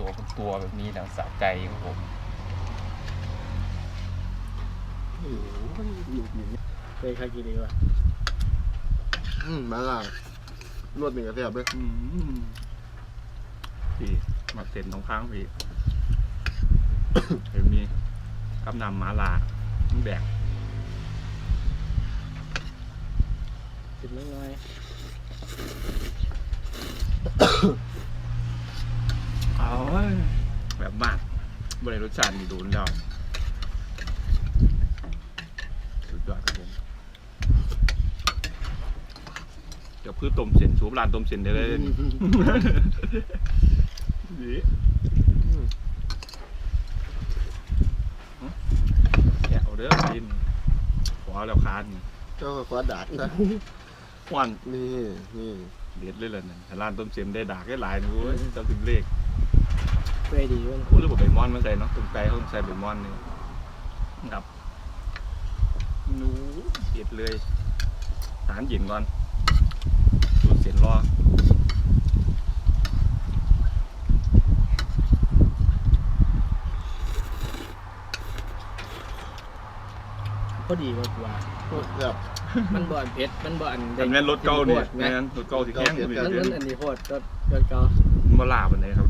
ตัวเป็นตัวแบบนี้แล้วสะใจครับผมโอ้โหลูกหินเคยเคยกินดีกว่าอืมมาล่างนวดหนึ่งกระแทบเลยอืมพี่มาเซ็นตรงข้างพี่ เห็นมีกำนำหมาลาแบกกินน้อย เอาแบบมากบริรสชาตินี่โดนแล้วสุดยอดครับผมเดี๋ยวพืชต้มเส้นสูบร้านต้มเส้นได้เลยนี่แกะเอาเด้อกินขอแล้วคานเจ้าก็คว้าดาดนะควันนี่นี่เด็ดเลยเลยนั่นถ้าร้านต้มเส้นได้ดากได้หลายนะเว้ยเจ้าถึงเลขๆ เพื่อดีมันพูดเรื่องใบมอนมันใส่เนาะตรงไกลเขาต้องใส่ใบมอนนี่ครับหนูเด็ดเลยทานเย็นก่อนสูตรเส้นรอพอดีกว่าโคตรแบบ มันบ่อนเผ็ดมันบ่อนแต่แม่นรถเก่าเนี่ยแม่แม่นรถเก่าที่แข้งเก่ามันเสียมันใจมันอันนี้โพดก็ก็เก่ามาลาบันไหนครับรถ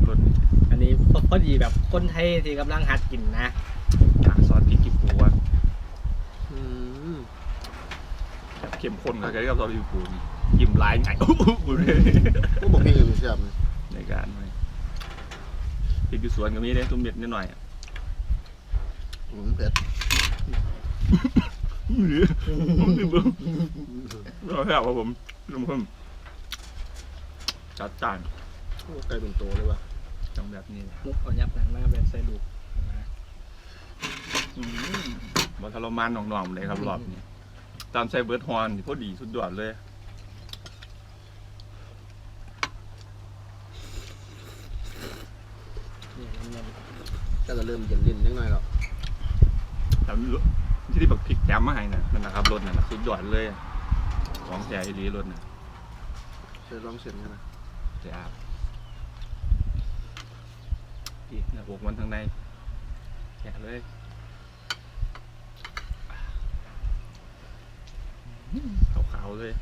นี่อันนี้พอพอดีแบบคนไทยที่กำลังหัดกินนะอะซอสพริกกิบปูอะอืมแบบเข้มข้นกับกับซอสพริกกิบปูนี่ยิ้มลายไงพวกบอกพี่กันมีแซ่บไหมในการไปพริกอยู่สวนก็มีได้ตุ้มเม็ดนิดหน่อยอะอืมเผ็ดเราแค่ว่าผมลุงเพิ่มจัดจานโอ้ไก่เป็นโตเลยว่ะ จังแบบนี้มุกเอายับหนังมาแบบใส่ดูกนะบอทรมานหน่องๆเลยครับรอบนี้ตามใส่เบิร์ดฮอนนี่พอดีสุดยอดเลยนี่มันมันก็จะเริ่มเย็นลิ้นนิดหน่อยแล้วทำที่ที่บักพริกแถมมาให้นะนั่นนะครับรถนั่นนะสุดยอดเลยของแท้อีดีรถน่ะใช้ลองเส้นกันนะแท้อี กนะพวกมันทางในแกะเลยขาวๆเลย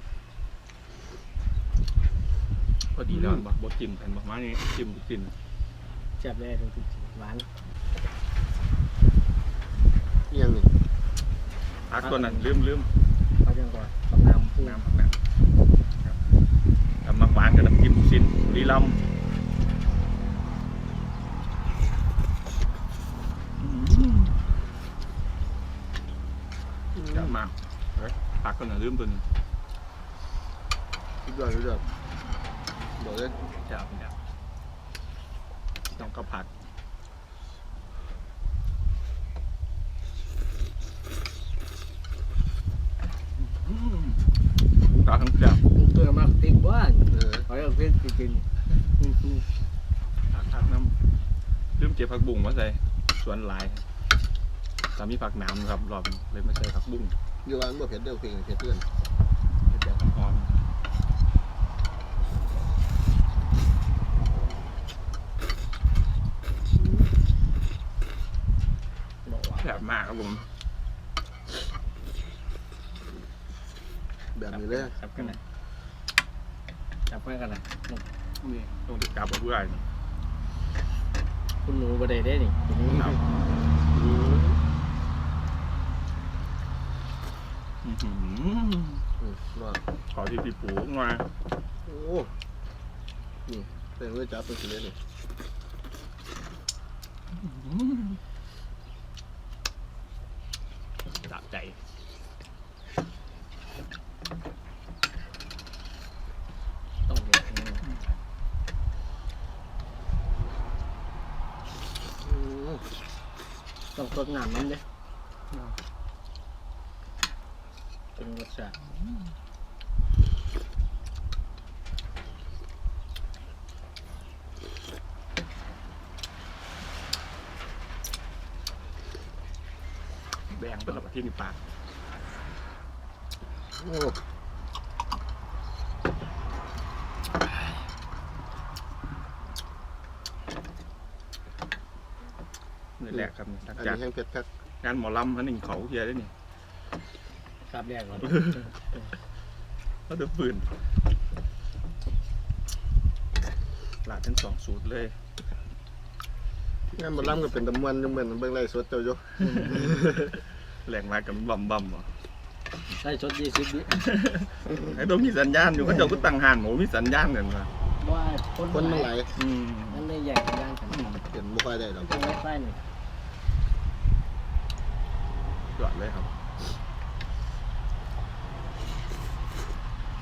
พอดีแล้วบักบดจิ้มกันบักมานี่จิ้มบุกจิ้มแซ่บได้ทุกทีหวานเอียงนี่พักตัวนั้นลืมลืมเขาจังก่อนกำลังพูดน้ำผักน้ำครับทำมักหวานกับน้ำจิ้มสิ้นบุรีรัม ย์เยอะมากเฮ้ยพักตัวนั้นลืมตัวนี้สุดยอดสุดยอดบอกเลยจะเอาเนี่ยต้องข้าวผัดอืมปลาทั้งเปลือกเพื่อมาติ๊กบ้านเออเขาเอาเพื่อนกินผักผักน้ำลืมเก็บผักบุ้งมาใส่สวนหลาย ตามมีผักหน้ำครับรอบนี้เลยมาใส่ผักบุ้งเดี๋ยววันบ่เผ็ดเดี๋ยวเผ็ดเผ็ดเพื่อนเผ็ดแบบหอมๆบอกว่าแซ่บมากครับผมแบบนี้เลยจับกันนะจับกันนะนี่ต้องติดกลับมาเพื่อนคุณหนูประเดี๋ยวได้นี่คุณหนู ครับ อืม อื้อหืออืมรอดขอที่พี่ปูมาโอ้นี่เป็นเลยจับเป็นสิเลยนี่สะใจ ต้องเด็ดอืมต้องสดน้ำมันเด้ เป็นรสชาติแบ่งเป็นระดับที่นี่ปากโอ้นี่แหละครับหลังอันจากนี้แห้งเผ็ดคักงานหมอลำพันหนึ่งเขาเฮียได้นี่ ครับแรกก่อนเขาจะปืนหลาดทั้งสองสูตรเลยงานบ่ล่ำก็เป็นตะมวนจังเหมือนเบิ่งไล่สดเจ้าอยู่แหลงมากับบัมบัมเหรอได้ชดยี่สิบวิไอ้ตัวมีสัญญาณอยู่เขาเจ้าก็ตั้งห่านหมูมีสัญญาณกันมาว่าคนคนมันไหลายอืมนั่นเลยใหญ่กันย่างกันเห็นบ่ค่อยได้ดอกตรงไว้ใต้หนึ่งยอดเลยครับ เ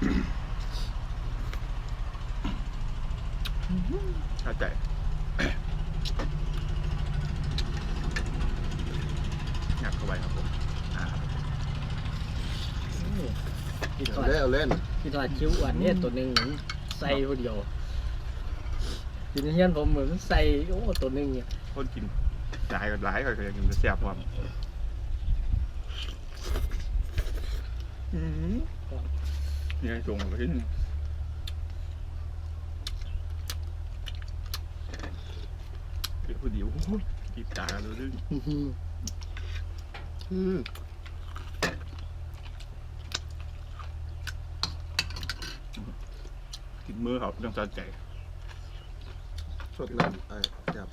ข้าใจงัดเข้าไปครับผมอ่ากินทอเอาดเล่นเอาเล่นกินทอดคิ้วอ้วนเนี่ยตัวหนึ่งใส่คนเดียวกินเฮียนผมเหมือนใส่โอ้ตัวหนึ่งเนี่ยคนกินหลายก็หลายก็ยังกินแซ่บความ อืม เนี่ไงส่งเลยเดี๋ยวพอดีโอ้โหกีบตากันเลยอืมกินมือเขาต้องสะใจสดน้ำไอ้จับ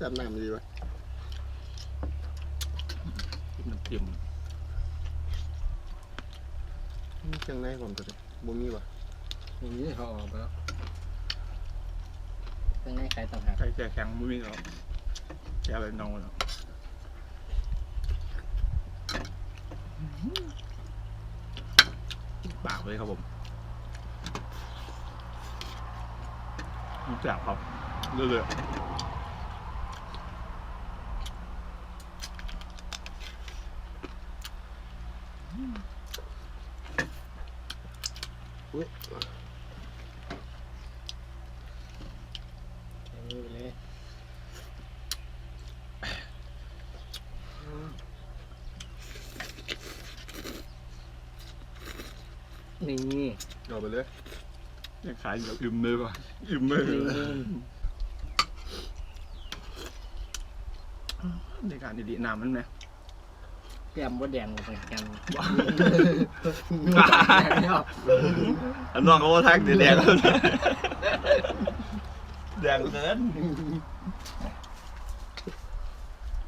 จับน้ำดีวะกินน้ำจิ้ม มีเครื่องในผมตัวนี้บ่มีวะอย่างนี้เขาออกไปแล้วเป็นไงใครต่างหากใครแก่แข็งมือเราแก่อะไรนอนแล้วปากเลยครับผมแซ่บครับเรื่อยๆ อุ้ย อย่างนี้ไปเลย นี่นี่เอาไปเลยยังขายแบบอึมเลยป่ะอึมเลยในการดีๆน้ำมันไหมเตรียมว่าแดงลงไปกันอันน้องเขาว่าทักแดงแดงเกิน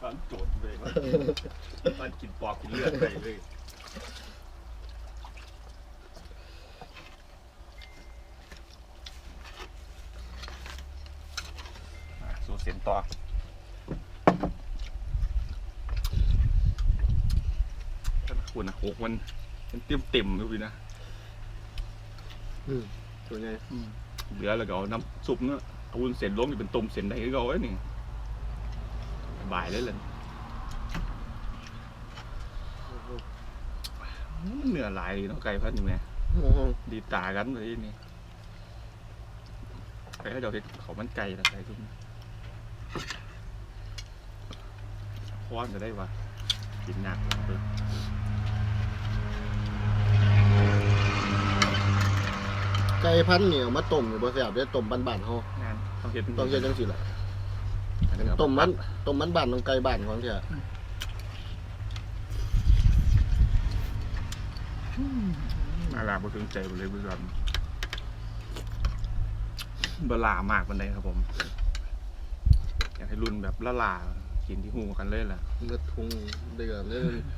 ตอน โจดเลยตอนกินปอกกินเลือดไปเลยอะสู้เสียงต่อท่านคุณนะโขกมันมันเต็มเต็มๆเลยนะอืมตัวใหญ่เหลือแล้วก็เอาน้ำซุปเนาะเอาวุ้นเส้นลงนี่เป็นต้มเส้นได้ก็เอาไว้นี่บ่ายเลยเลย มันเนื้อหลายดีเนาะไก่พันอยู่ไงโอ้โหดีตากันเลยนี่ไก่ให้เราเห็นเขามันไก่ละไก่ทุกนี้คว้านจะได้วะกินหนักเออไก่พันธุ์นี่เอามาต้มนี่บ่แซ่บเด้ต้มบ้านๆเฮางานต้องเห็นต้องเฮ็ดจังซี่ล่ะต้มมันต้มมันบ้านของไก่บ้านของแท้ มาลาบ่ถึงใจไปเลยเบื่อนบลามากมันเลยครับผม อยากให้รุ่นแบบละลากินที่หูกันเลยแหละ เลือดทุงเดือดเลยเสร็จบำรุงก่อน